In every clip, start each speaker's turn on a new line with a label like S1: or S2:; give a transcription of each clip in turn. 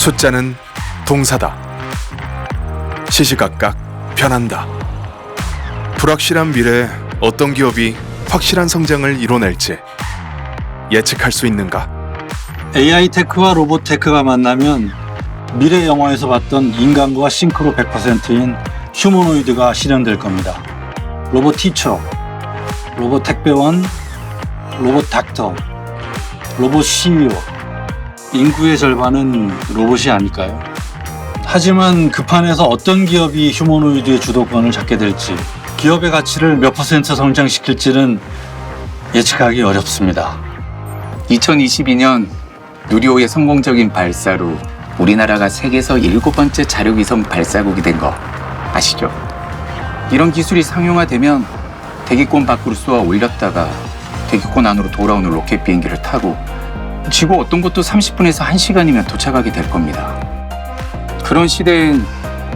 S1: 숫자는 동사다. 시시각각 변한다. 불확실한 미래에 어떤 기업이 확실한 성장을 이뤄낼지 예측할 수 있는가?
S2: AI 테크와 로봇 테크가 만나면 미래 영화에서 봤던 인간과 싱크로 100%인 휴머노이드가 실현될 겁니다. 로봇 티처, 로봇 택배원, 로봇 닥터, 로봇 CEO. 인구의 절반은 로봇이 아닐까요? 하지만 그 판에서 어떤 기업이 휴머노이드의 주도권을 잡게 될지, 기업의 가치를 몇 퍼센트 성장시킬지는 예측하기 어렵습니다.
S3: 2022년 누리호의 성공적인 발사로 우리나라가 세계에서 일곱 번째 자력위성 발사국이 된 거 아시죠? 이런 기술이 상용화되면 대기권 밖으로 쏘아 올렸다가 대기권 안으로 돌아오는 로켓 비행기를 타고 지구 어떤 곳도 30분에서 1시간이면 도착하게 될 겁니다. 그런 시대엔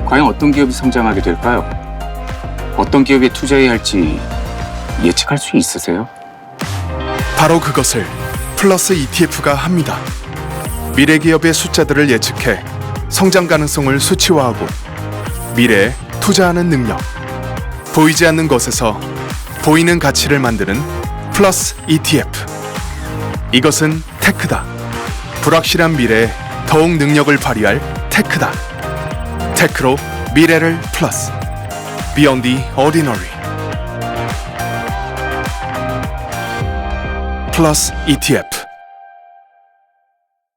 S3: 과연 어떤 기업이 성장하게 될까요? 어떤 기업에 투자해야 할지 예측할 수 있으세요?
S1: 바로 그것을 플러스 ETF가 합니다. 미래 기업의 숫자들을 예측해 성장 가능성을 수치화하고 미래에 투자하는 능력. 보이지 않는 것에서 보이는 가치를 만드는 플러스 ETF. 이것은 테크다. 불확실한 미래에 더욱 능력을 발휘할 테크다. 테크로 미래를 플러스. Beyond the Ordinary. 플러스 ETF